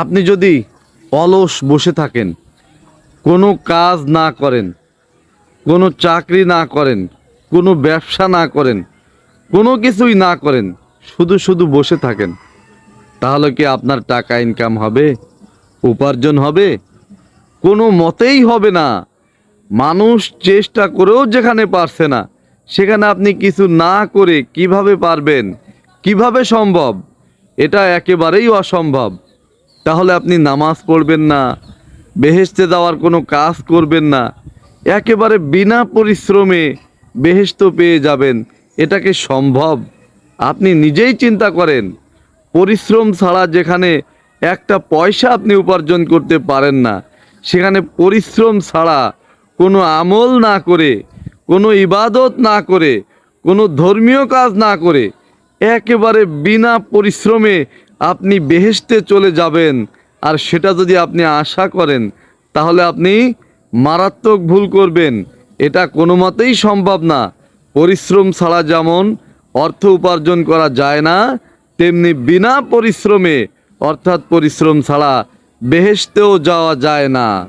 আপনি যদি অলস বসে থাকেন, কোনো কাজ না করেন, কোনো চাকরি না করেন, কোনো ব্যবসা না করেন, কোনো কিছুই না করেন, শুধু শুধু বসে থাকেন, তাহলে কি আপনার টাকা ইনকাম হবে, উপার্জন হবে? কোনো মতেই হবে না। মানুষ চেষ্টা করেও যেখানে পারছে না, সেখানে আপনি কিছু না করে কীভাবে পারবেন, কীভাবে সম্ভব, এটা একেবারেই অসম্ভব। তাহলে আপনি নামাজ পড়বেন না বেহেস্তে যাওয়ার কোনো কাজ করবেন না, একেবারে বিনা পরিশ্রমে বেহেশত পেয়ে যাবেন এটাকে সম্ভব? আপনি নিজেই চিন্তা করেন, পরিশ্রম ছাড়া যেখানে একটা পয়সা আপনি উপার্জন করতে পারেন না, সেখানে পরিশ্রম ছাড়া কোনো আমল না করে, কোনো ইবাদত না করে, কোনো ধর্মীয় কাজ না করে, একেবারে বিনা পরিশ্রমে আপনি বেহেস্তে চলে যাবেন। আর সেটা যদি আপনি আশা করেন, তাহলে আপনি মারাত্মক ভুল করবেন। এটা কোনো মতেই সম্ভব না। পরিশ্রম ছাড়া যেমন অর্থ উপার্জন করা যায় না, তেমনি বিনা পরিশ্রমে, অর্থাৎ পরিশ্রম ছাড়া বেহেস্তেও যাওয়া যায় না।